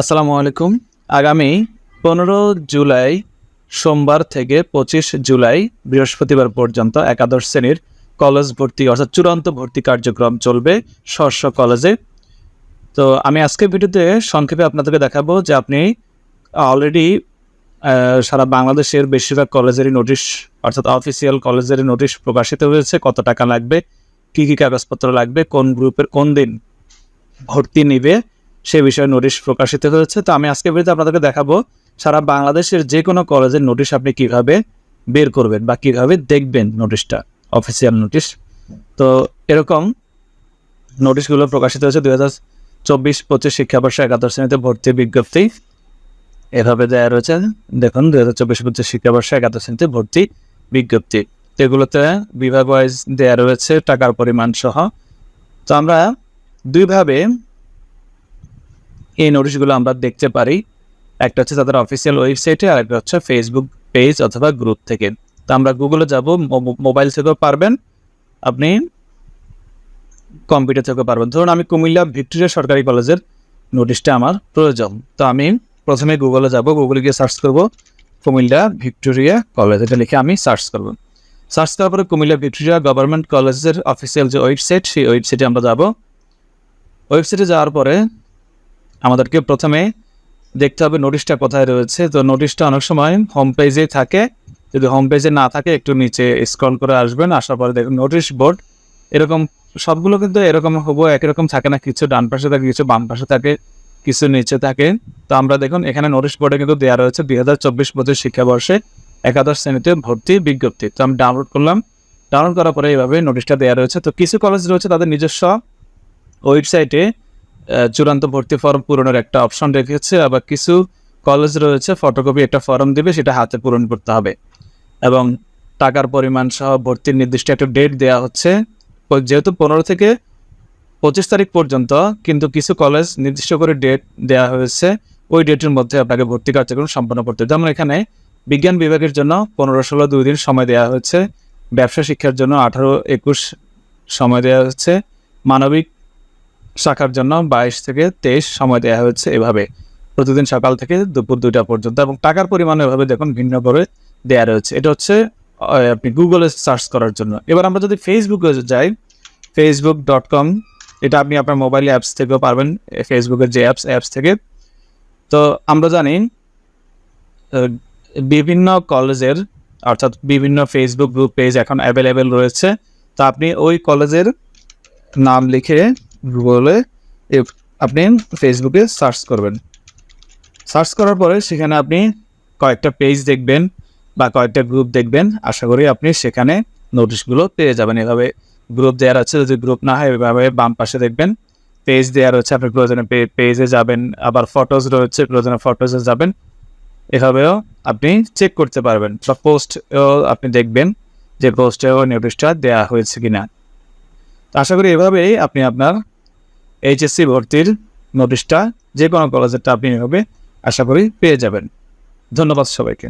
আসসালামু আলাইকুম। আগামী পনেরো জুলাই, সোমবার থেকে পঁচিশ জুলাই বৃহস্পতিবার পর্যন্ত একাদশ শ্রেণির কলেজ ভর্তি অর্থাৎ চূড়ান্ত ভর্তি কার্যক্রম চলবে স্ব কলেজে। তো আমি আজকের ভিডিওতে সংক্ষেপে আপনাদেরকে দেখাবো যে আপনি অলরেডি সারা বাংলাদেশের বেশিরভাগ কলেজেরই নোটিশ অর্থাৎ অফিসিয়াল কলেজের নোটিশ প্রকাশিত হয়েছে, কত টাকা লাগবে, কী কী কাগজপত্র লাগবে, কোন গ্রুপের কোন দিন ভর্তি নিবে সে বিষয়ে নোটিশ প্রকাশিত হয়েছে। তো আমি আজকে ভিডিওতে আপনাদেরকে দেখাবো সারা বাংলাদেশের যে কোনো কলেজের নোটিশ আপনি কীভাবে বের করবেন বা কীভাবে দেখবেন নোটিশটা অফিসিয়াল নোটিশ তো এরকম নোটিশগুলো প্রকাশিত হয়েছে দুই হাজার চব্বিশ পঁচিশ শিক্ষাবর্ষ একাদশ শ্রেণীতে ভর্তি বিজ্ঞপ্তি। এভাবে দেওয়া রয়েছে, দেখুন, দুই হাজার চব্বিশ পঁচিশ শিক্ষাবর্ষে একাদশ শ্রেণীতে ভর্তি বিজ্ঞপ্তি। এগুলোতে বিভাগ ওয়াইজ দেওয়া রয়েছে, টাকার পরিমাণ সহ। তো আমরা দুইভাবে এই নোটিশগুলো আমরা দেখতে পারি। একটা হচ্ছে তাদের অফিসিয়াল ওয়েবসাইটে আর একটা হচ্ছে ফেসবুক পেজ অথবা গ্রুপ থেকে। তো আমরা গুগলে যাব মোবাইল থেকেও পারবেন। আপনি কম্পিউটার থেকেও পারবেন। ধরুন আমি কুমিল্লা ভিক্টোরিয়া সরকারি কলেজের নোটিশটা আমার প্রয়োজন। তো আমি প্রথমে গুগলে যাব গুগলে গিয়ে সার্চ করব, কুমিল্লা ভিক্টোরিয়া কলেজ। এটা লিখে আমি সার্চ করব। সার্চ করার পরে কুমিল্লা ভিক্টোরিয়া গভর্নমেন্ট কলেজের অফিসিয়াল যে ওয়েবসাইট সেই ওয়েবসাইটে আমরা যাব। ওয়েবসাইটে যাওয়ার পরে আমাদেরকে প্রথমে দেখতে হবে নোটিশটা কোথায় রয়েছে। তো নোটিশটা অনেক সময় হোম পেজে থাকে। যদি হোম পেজে না থাকে, একটু নিচে স্ক্রল করে আসবেন, আসার পরে দেখুন নোটিশ বোর্ড এরকম সবগুলো কিন্তু এরকম হব, একই রকম থাকে না। কিছু ডান পাশে থাকে, কিছু বাম পাশে থাকে, কিছু নিচে থাকে। তো আমরা দেখুন এখানে নোটিশ বোর্ডে কিন্তু দেওয়া রয়েছে দুই হাজার চব্বিশ পঁচিশ শিক্ষাবর্ষে একাদশ শ্রেণীতে ভর্তি বিজ্ঞপ্তি। তো আমি ডাউনলোড করলাম। ডাউনলোড করার পরে এইভাবে নোটিশটা দেওয়া রয়েছে। তো কিছু কলেজ রয়েছে তাদের নিজস্ব ওয়েবসাইটে চূড়ান্ত ভর্তি ফর্ম পূরণের একটা অপশন রেখেছে। আবার কিছু কলেজ রয়েছে ফটোকপি একটা ফর্ম দিবে, সেটা হাতে পূরণ করতে হবে। এবং টাকার পরিমাণ সহ ভর্তির নির্দিষ্ট একটা ডেট দেওয়া হচ্ছে। যেহেতু পনেরো থেকে পঁচিশ তারিখ পর্যন্ত, কিন্তু কিছু কলেজ নির্দিষ্ট করে ডেট দেওয়া হয়েছে, ওই ডেটের মধ্যে আপনাকে ভর্তি কার্যক্রম সম্পন্ন করতে হবে। যেমন এখানে বিজ্ঞান বিভাগের জন্য পনেরো ষোলো দুই দিন সময় দেওয়া হয়েছে। ব্যবসা শিক্ষার জন্য আঠারো একুশ সময় দেওয়া হচ্ছে মানবিক শাখার জন্য বাইশ থেকে তেইশ সময় দেওয়া হয়েছে এভাবে। প্রতিদিন সকাল থেকে দুপুর দুইটা পর্যন্ত এবং টাকার পরিমাণ এভাবে দেখুন ভিন্ন করে দেওয়া রয়েছে। এটা হচ্ছে আপনি গুগলে সার্চ করার জন্য। এবার আমরা যদি ফেসবুকে যাই ফেসবুক ডট কম এটা আপনি আপনার মোবাইল অ্যাপস থেকেও পারবেন ফেসবুকের যে অ্যাপস অ্যাপস থেকে। তো আমরা জানি বিভিন্ন কলেজের, অর্থাৎ বিভিন্ন ফেসবুক গ্রুপ পেজ এখন অ্যাভেলেবেল রয়েছে। তো আপনি ওই কলেজের নাম লিখে গুগলে আপনি ফেসবুকে সার্চ করবেন। সার্চ করার পরে সেখানে আপনি কয়েকটা পেজ দেখবেন বা কয়েকটা গ্রুপ দেখবেন। আশা করি আপনি সেখানে নোটিশগুলো পেয়ে যাবেন। এভাবে গ্রুপ দেওয়ার আছে, যদি গ্রুপ না হয় এভাবে বাম পাশে দেখবেন। পেজ দেওয়ার হচ্ছে, আপনি প্রয়োজনে পেজে যাবেন। আবার ফটোজ রয়েছে, প্রয়োজনে ফটোজে যাবেন। এভাবেও আপনি চেক করতে পারবেন বা পোস্ট আপনি দেখবেন যে পোস্টেও নোটিশটা দেওয়া হয়েছে কিনা। তো আশা করি এভাবেই আপনি আপনার এইচএসসি ভর্তির নোটিশটা যে কোনো কলেজেরটা আপনি হবে আশা করি পেয়ে যাবেন। ধন্যবাদ সবাইকে।